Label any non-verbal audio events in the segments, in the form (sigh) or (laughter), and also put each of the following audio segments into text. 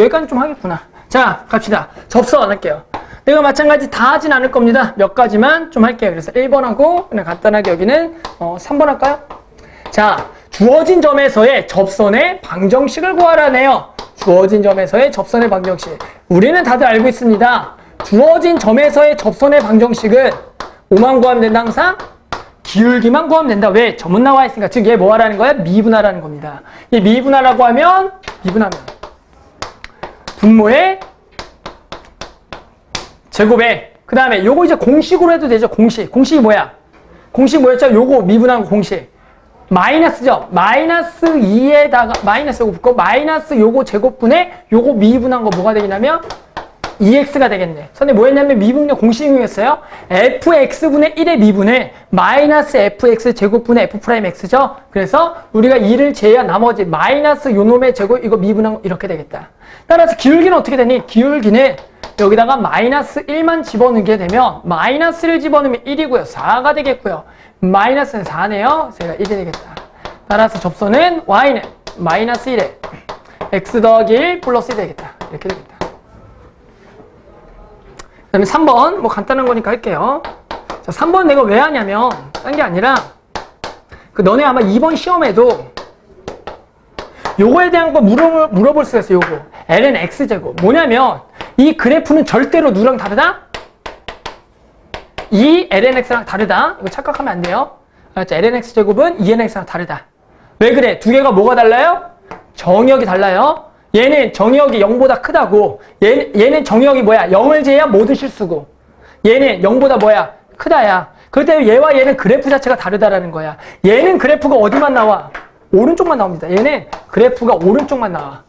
여기까지 좀 하겠구나. 자, 갑시다. 접선 할게요. 내가 마찬가지 다 하진 않을 겁니다. 몇 가지만 좀 할게요. 그래서 1번하고 그냥 간단하게 여기는 어, 3번 할까요? 자, 주어진 점에서의 접선의 방정식을 구하라네요. 주어진 점에서의 접선의 방정식. 우리는 다들 알고 있습니다. 주어진 점에서의 접선의 방정식은 5만 구하면 된다 항상? 기울기만 구하면 된다. 왜? 점은 나와 있으니까. 즉, 얘 뭐 하라는 거야? 미분하라는 겁니다. 이 미분하라고 하면, 미분하면. 분모의 제곱에 그 다음에 요거 이제 공식으로 해도 되죠 공식 공식이 뭐야 공식 뭐였죠 요거 미분한 거 공식 마이너스죠 마이너스 2에다가 마이너스 요거 붙고 마이너스 요거 제곱분에 요거 미분한 거 뭐가 되냐면 2x가 되겠네. 선생님 뭐 했냐면 미분의 공식 이용했어요. fx분의 1의 미분을 마이너스 fx 제곱분의 f 프라임 x죠. 그래서 우리가 2를 제외한 나머지 마이너스 요놈의 제곱 이거 미분한 거 이렇게 되겠다. 따라서 기울기는 어떻게 되니? 기울기는 여기다가 마이너스 1만 집어넣게 되면 마이너스를 집어넣으면 1이고요. 4가 되겠고요. 마이너스는 4네요. 제가 1이 되겠다. 따라서 접선은 y는 마이너스 1에 x 더하기 1 플러스 1이 되겠다. 이렇게 되겠다. 그 다음에 3번 뭐 간단한 거니까 할게요 자 3번 내가 왜 하냐면 딴 게 아니라 그 너네 아마 2번 시험에도 요거에 대한 거 물어, 물어볼 수가 있어요 요거 ln x제곱. 뭐냐면 이 그래프는 절대로 누랑 다르다? 이 ln x랑 다르다. 이거 착각하면 안 돼요. 알았죠? ln x제곱은 2n x랑 다르다. 왜 그래? 두 개가 뭐가 달라요? 정역이 달라요. 얘는 정의역이 0보다 크다고. 얘, 얘는 정의역이 뭐야? 0을 제야 모든 실수고. 얘는 0보다 뭐야? 크다야. 그렇기 때문에 얘와 얘는 그래프 자체가 다르다라는 거야. 얘는 그래프가 어디만 나와? 오른쪽만 나옵니다. 얘는 그래프가 오른쪽만 나와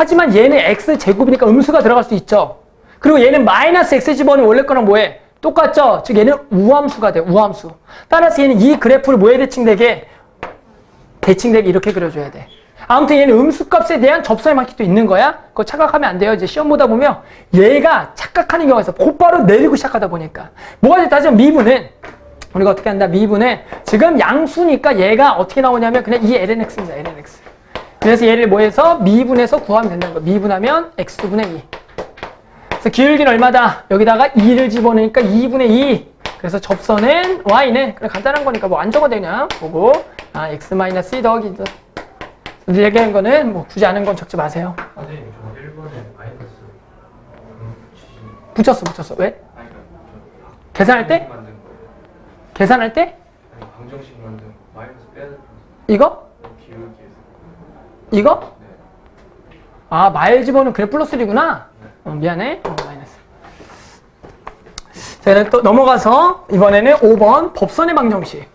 하지만 얘는 x제곱이니까 음수가 들어갈 수 있죠 그리고 얘는 마이너스 x 집어넣으면 원래 거랑 뭐해 똑같죠 즉 얘는 우함수가 돼 우함수 따라서 얘는 이 그래프를 뭐에 대칭되게 대칭되게 이렇게 그려줘야 돼 아무튼 얘는 음수값에 대한 접선의 방식도 있는 거야. 그거 착각하면 안 돼요. 이제 시험 보다 보면 얘가 착각하는 경우가 있어. 곧바로 내리고 시작하다 보니까. 뭐가 됐다 하면 미분은 우리가 어떻게 한다? 미분은 지금 양수니까 얘가 어떻게 나오냐면 그냥 이 lnx입니다. lnx. 그래서 얘를 뭐해서 미분해서 구하면 된다는 거. 미분하면 x분의 2. 그래서 기울기는 얼마다? 여기다가 2를 집어넣으니까 2분의 2. 그래서 접선은 y는 그냥 간단한 거니까 뭐 안 적어도 되냐 보고 아 x-2 더하기 이제 얘기한 거는 뭐 굳이 아는 건 적지 마세요. 선생님 저 1번에 마이너스 붙였어, 붙였어. 왜? 아니 저 계산할 때? 만든 거 계산할 때? 아니 방정식 만든 거 마이너스 빼야 될거 이거? 기울기에서 이거? 네 아, 말 집어는 그래 플러스 1이구나. 어, 미안해. 어, 마이너스. 자, 그럼 또 넘어가서 이번에는 5번 법선의 방정식.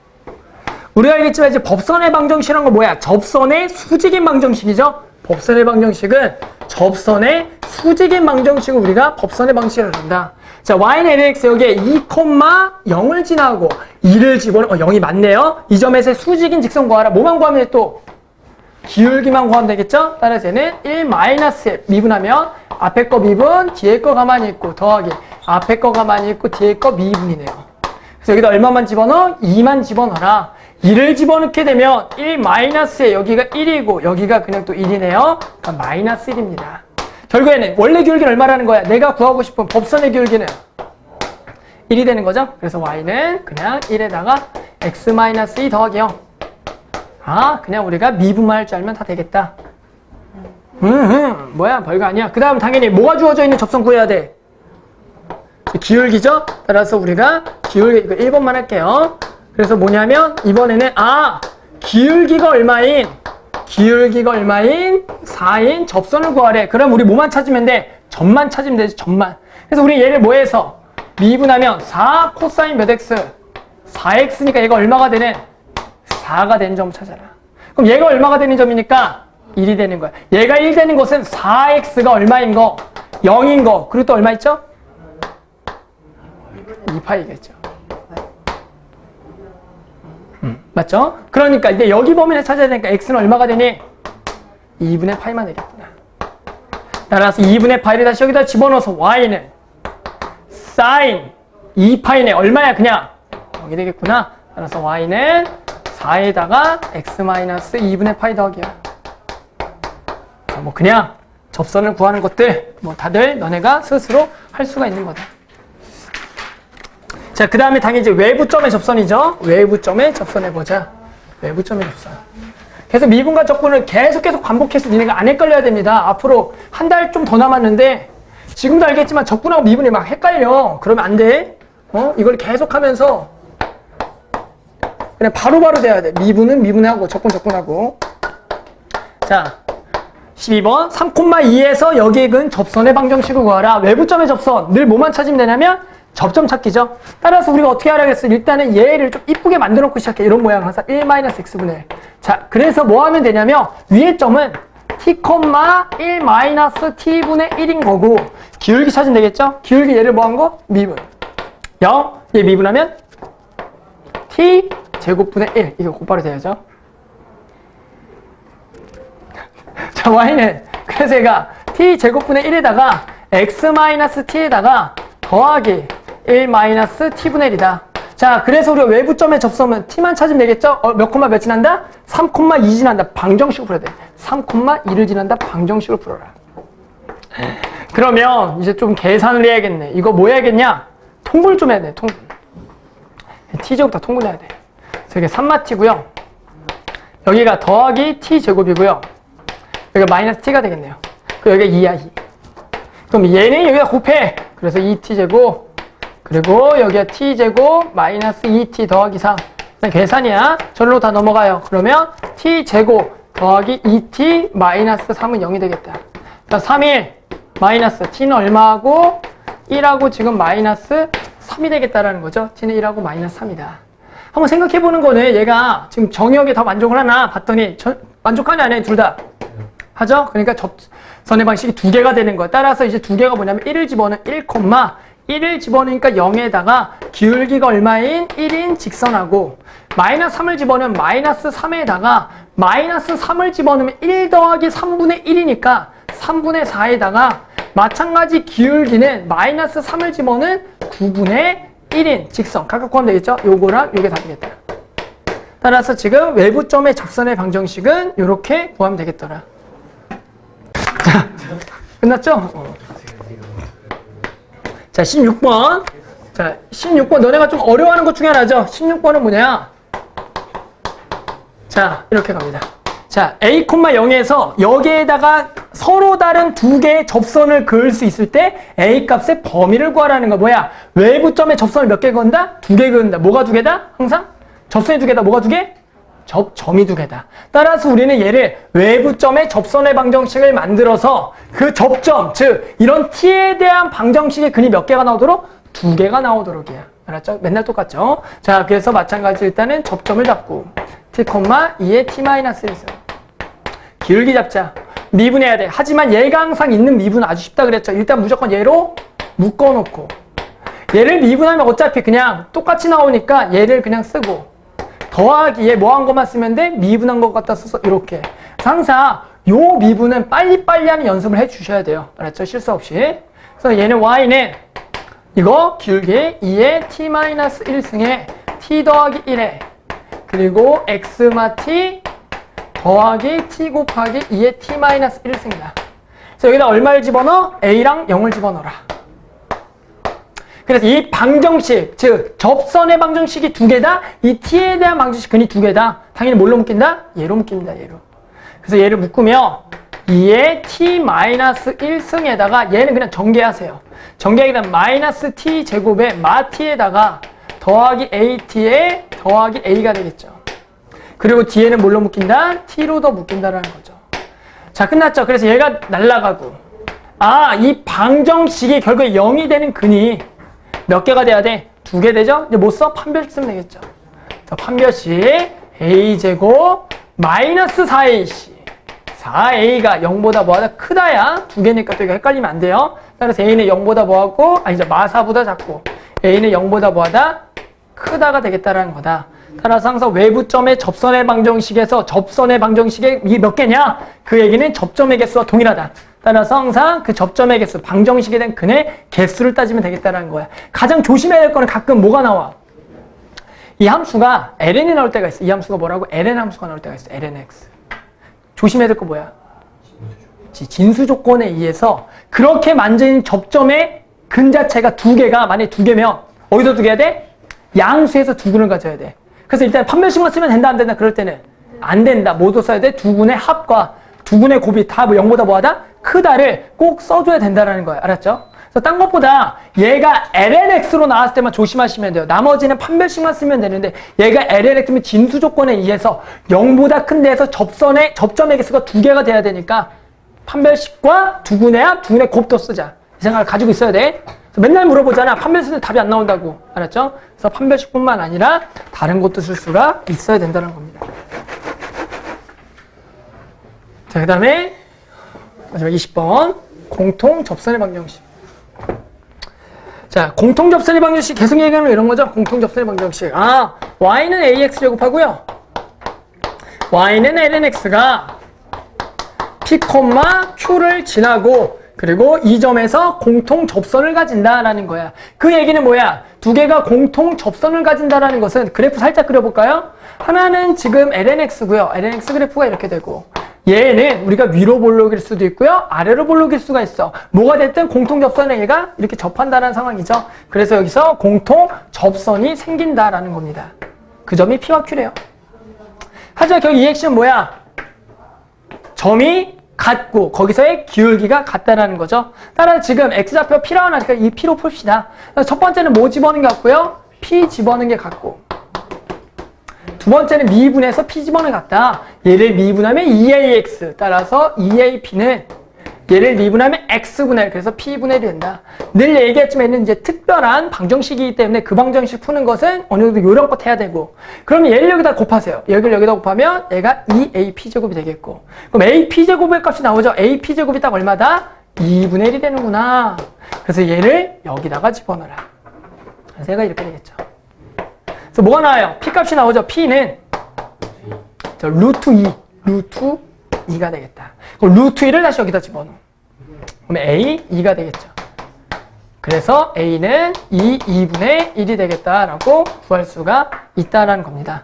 우리가 알겠지만 이제 법선의 방정식이란 건 뭐야? 접선의 수직인 방정식이죠? 법선의 방정식은 접선의 수직인 방정식을 우리가 법선의 방식이라고 한다. 자, y는 nx 여기에 2, 0을 지나고 2를 집어넣어. 어, 0이 맞네요. 이 점에서의 수직인 직선 구하라. 뭐만 구하면 돼, 또? 기울기만 구하면 되겠죠? 따라서 얘는 1 마이너스 미분하면 앞에 거 미분, 뒤에 거 가만히 있고 더하기 앞에 거 가만히 있고 뒤에 거 미분이네요. 그래서 여기다 얼마만 집어넣어? 2만 집어넣어라. 2를 집어넣게 되면 1 마이너스에 여기가 1이고 여기가 그냥 또 1이네요. 그러니까 마이너스 1입니다. 결국에는 원래 기울기는 얼마라는 거야? 내가 구하고 싶은 법선의 기울기는 1이 되는 거죠? 그래서 y는 그냥 1에다가 x 마이너스 2 더하기 0. 아, 그냥 우리가 미분만 할 줄 알면 다 되겠다. 음, 음, 뭐야, 별거 아니야. 그 다음 당연히 뭐가 주어져 있는 접선 구해야 돼? 기울기죠? 따라서 우리가 기울기, 이거 1번만 할게요. 그래서 뭐냐면, 이번에는, 아, 기울기가 얼마인, 기울기가 얼마인 4인 접선을 구하래. 그럼 우리 뭐만 찾으면 돼? 점만 찾으면 되지, 점만. 그래서 우리 얘를 뭐 해서? 미분하면 4 코사인 몇 x? 4x니까 얘가 얼마가 되는? 4가 되는 점 찾아라. 그럼 얘가 얼마가 되는 점이니까 1이 되는 거야. 얘가 1 되는 것은 4x가 얼마인 거? 0인 거. 그리고 또 얼마 있죠? 2파이겠죠. 음, 맞죠? 그러니까 이제 여기 범위를 찾아야 되니까 x는 얼마가 되니? 2분의 파이만 되겠구나. 따라서 2분의 파이를 다시 여기다 집어넣어서 y는 sin 2파이네. 얼마야 그냥? 0이 되겠구나. 따라서 y는 4에다가 x 마이너스 2분의 파이 더하기야. 자, 뭐 그냥 접선을 구하는 것들 뭐 다들 너네가 스스로 할 수가 있는 거다. 자, 그 다음에 당연히 이제 외부점의 접선이죠. 외부점의 접선해 보자. 외부점의 접선. 그래서 미분과 적분을 계속 계속 반복해서 니네가 안 헷갈려야 됩니다. 앞으로 한 달 좀 더 남았는데 지금도 알겠지만 적분하고 미분이 막 헷갈려. 그러면 안 돼. 어? 이걸 계속 하면서 그냥 바로 바로 돼야 돼. 미분은 미분하고 적분 적분하고. 자, 12번 3,2에서 여기에 근 접선의 방정식을 구하라. 외부점의 접선 늘 뭐만 찾으면 되냐면 접점 찾기죠. 따라서 우리가 어떻게 하라겠어? 일단은 얘를 좀 이쁘게 만들어 놓고 시작해. 이런 모양 항상 1-x분의 1. 자, 그래서 뭐 하면 되냐면 위의 점은 t, 1-t분의 1인 거고 기울기 찾으면 되겠죠? 기울기 얘를 뭐 한 거? 미분. 0, 얘 미분하면 t 제곱분의 1. 이거 곧바로 돼야죠. (laughs) 자, y는 그래서 얘가 t 제곱분의 1에다가 x 마이너스 t에다가 더하기 1 마이너스 t분의 1이다. 자, 그래서 우리가 외부점의 접선은 t만 찾으면 되겠죠? 어, 몇 콤마 몇 지난다? 3 콤마 2 지난다. 방정식으로 풀어야 돼. 3 콤마 2를 지난다. 방정식으로 풀어라. 그러면 이제 좀 계산을 해야겠네. 이거 뭐 해야겠냐? 통분 좀 해야 돼. 통분. t제곱다 통분해야 돼. 이게 3마t고요. 여기가 더하기 t제곱이고요. 여기가 마이너스 t가 되겠네요. 그 여기가 2야 2. 그럼 얘는 여기다 곱해. 그래서 2t제곱 그리고 여기가 t제곱 마이너스 2t 더하기 3. 그냥 계산이야. 절로 다 넘어가요. 그러면 t제곱 더하기 2t 마이너스 3은 0이 되겠다. 자, 3일 마이너스 t는 얼마하고 1하고 지금 마이너스 3이 되겠다라는 거죠. t는 1하고 마이너스 3이다. 한번 생각해 보는 거는 얘가 지금 정의역에 더 만족을 하나 봤더니 저- 만족하냐 안 해? 둘 다. 하죠? 그러니까 접선의 방식이 두 개가 되는 거야. 따라서 이제 두 개가 뭐냐면 1을 집어넣으면 1, 1을 집어넣으니까 0에다가 기울기가 얼마인 1인 직선하고 마이너스 3을 집어넣으면 마이너스 3에다가 마이너스 3을 집어넣으면 1 더하기 3분의 1이니까 3분의 4에다가 마찬가지 기울기는 마이너스 3을 집어넣은 9분의 1인 직선 각각 구하면 되겠죠? 요거랑 요게 다 되겠다. 따라서 지금 외부점의 접선의 방정식은 이렇게 구하면 되겠더라. 자, 끝났죠? 자, 16번. 자, 16번. 너네가 좀 어려워하는 것 중에 하나죠? 16번은 뭐냐? 자, 이렇게 갑니다. 자, a, 0에서 여기에다가 서로 다른 두 개의 접선을 그을 수 있을 때 a 값의 범위를 구하라는 거 뭐야? 외부점에 접선을 몇 개 그은다? 두 개 그은다. 뭐가 두 개다? 항상? 접선이 두 개다. 뭐가 두 개? 접 점이 두 개다. 따라서 우리는 얘를 외부점의 접선의 방정식을 만들어서 그 접점, 즉 이런 t에 대한 방정식의 근이 몇 개가 나오도록 두 개가 나오도록이야. 알았죠? 맨날 똑같죠? 자, 그래서 마찬가지 일단은 접점을 잡고 t, 2에 t-1 있어. 기울기 잡자. 미분해야 돼. 하지만 얘가 항상 있는 미분 아주 쉽다 그랬죠. 일단 무조건 얘로 묶어놓고 얘를 미분하면 어차피 그냥 똑같이 나오니까 얘를 그냥 쓰고 더하기 얘 뭐 한 것만 쓰면 돼? 미분한 것 갖다 써서 이렇게 항상 요 미분은 빨리빨리 하는 연습을 해 주셔야 돼요 알았죠? 실수 없이 그래서 얘는 y는 이거 길게 2의 t-1승에 t 더하기 1에 그리고 x마 t 더하기 t 곱하기 2의 t-1승이다 그래서 여기다 얼마를 집어넣어? a랑 0을 집어넣어라 그래서 이 방정식, 즉 접선의 방정식이 두 개다. 이 t에 대한 방정식 근이 두 개다. 당연히 뭘로 묶인다? 얘로 묶입니다. 얘로. 그래서 얘를 묶으면 2의 t-1승에다가 얘는 그냥 전개하세요. 되면 마이너스 t 제곱에 마 t에다가 더하기 at에 더하기 a가 되겠죠. 그리고 뒤에는 뭘로 묶인다? t로 더 묶인다라는 거죠. 자, 끝났죠? 그래서 얘가 날라가고 아, 이 방정식이 결국에 0이 되는 근이 몇 개가 돼야 돼? 두 개 되죠? 이제 못 써? 판별식 쓰면 되겠죠. 자, 판별식 a제곱 마이너스 4ac 4a가 0보다 뭐하다 크다야 두 개니까 또 이거 헷갈리면 안 돼요. 따라서 a는 0보다 뭐하고 아니죠 마사보다 작고 a는 0보다 뭐하다 크다가 되겠다라는 거다. 따라서 항상 외부점의 접선의 방정식에서 접선의 방정식이 이게 몇 개냐? 그 얘기는 접점의 개수와 동일하다. 따라서 항상 그 접점의 개수, 방정식에 대한 근의 개수를 따지면 되겠다는 거야. 가장 조심해야 될 거는 가끔 뭐가 나와? 이 함수가 ln이 나올 때가 있어. 이 함수가 뭐라고? ln 함수가 나올 때가 있어. lnx. 조심해야 될 거 뭐야? 진수 조건에 의해서 그렇게 만진 접점의 근 자체가 두 개가 만약에 두 개면 어디서 두 개야 돼? 양수에서 두 군을 가져야 돼. 그래서 일단 판별식만 쓰면 된다 안 된다 그럴 때는 안 된다. 뭐도 써야 돼? 두 군의 합과 두 군의 곱이 다 0보다 뭐하다? 크다를 꼭 써줘야 된다라는 거예요. 알았죠? 그래서 딴 것보다 얘가 lnx로 나왔을 때만 조심하시면 돼요. 나머지는 판별식만 쓰면 되는데 얘가 lnx면 진수 조건에 의해서 0보다 큰 데에서 접선의 접점 의 개수가 두 개가 돼야 되니까 판별식과 두 군의 합, 두 군의 곱도 쓰자. 이 생각을 가지고 있어야 돼. 맨날 물어보잖아. 판별식은 답이 안 나온다고. 알았죠? 그래서 판별식뿐만 아니라 다른 것도 쓸 수가 있어야 된다는 겁니다. 자, 그 다음에 마지막 20번. 공통 접선의 방정식. 자, 공통 접선의 방정식 계속 얘기하는 거 이런 거죠? 공통 접선의 방정식. 아, y는 ax 제곱하고요. y는 lnx가 p, q를 지나고 그리고 이 점에서 공통 접선을 가진다라는 거야. 그 얘기는 뭐야? 두 개가 공통 접선을 가진다라는 것은 그래프 살짝 그려볼까요? 하나는 지금 lnx고요. lnx 그래프가 이렇게 되고 얘는 우리가 위로 볼록일 수도 있고요. 아래로 볼록일 수가 있어. 뭐가 됐든 공통 접선에 얘가 이렇게 접한다는 상황이죠. 그래서 여기서 공통 접선이 생긴다라는 겁니다. 그 점이 P와 Q래요. 하지만 결국 이 액션은 뭐야? 점이 같고 거기서의 기울기가 같다라는 거죠. 따라서 지금 x좌표 P라고 하니까 이 P로 풉시다. 첫 번째는 뭐 집어넣는 게 같고요. P 집어넣는 게 같고 두 번째는 미분해서 P 집어넣는 게 같다. 얘를 미분하면 2ax 따라서 2ap는 얘를 미분하면 x분의 1 그래서 p분의 1이 된다. 늘 얘기했지만 이제 특별한 방정식이기 때문에 그 방정식 푸는 것은 어느 정도 요령껏 해야 되고 그러면 얘를 여기다 곱하세요. 여기를 여기다 곱하면 얘가 2ap제곱이 되겠고 그럼 ap제곱의 값이 나오죠. ap제곱이 딱 얼마다? 2분의 1이 되는구나. 그래서 얘를 여기다가 집어넣어라. 그래서 얘가 이렇게 되겠죠. 그래서 뭐가 나와요? p 값이 나오죠. p는 저 루트 2, 루트 2가 되겠다. 그럼 루트 2를 다시 여기다 집어넣어. 그럼 a 2가 되겠죠. 그래서 a는 2, 2분의 1이 되겠다라고 구할 수가 있다라는 겁니다.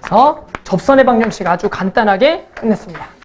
그래서 접선의 방정식 아주 간단하게 끝냈습니다.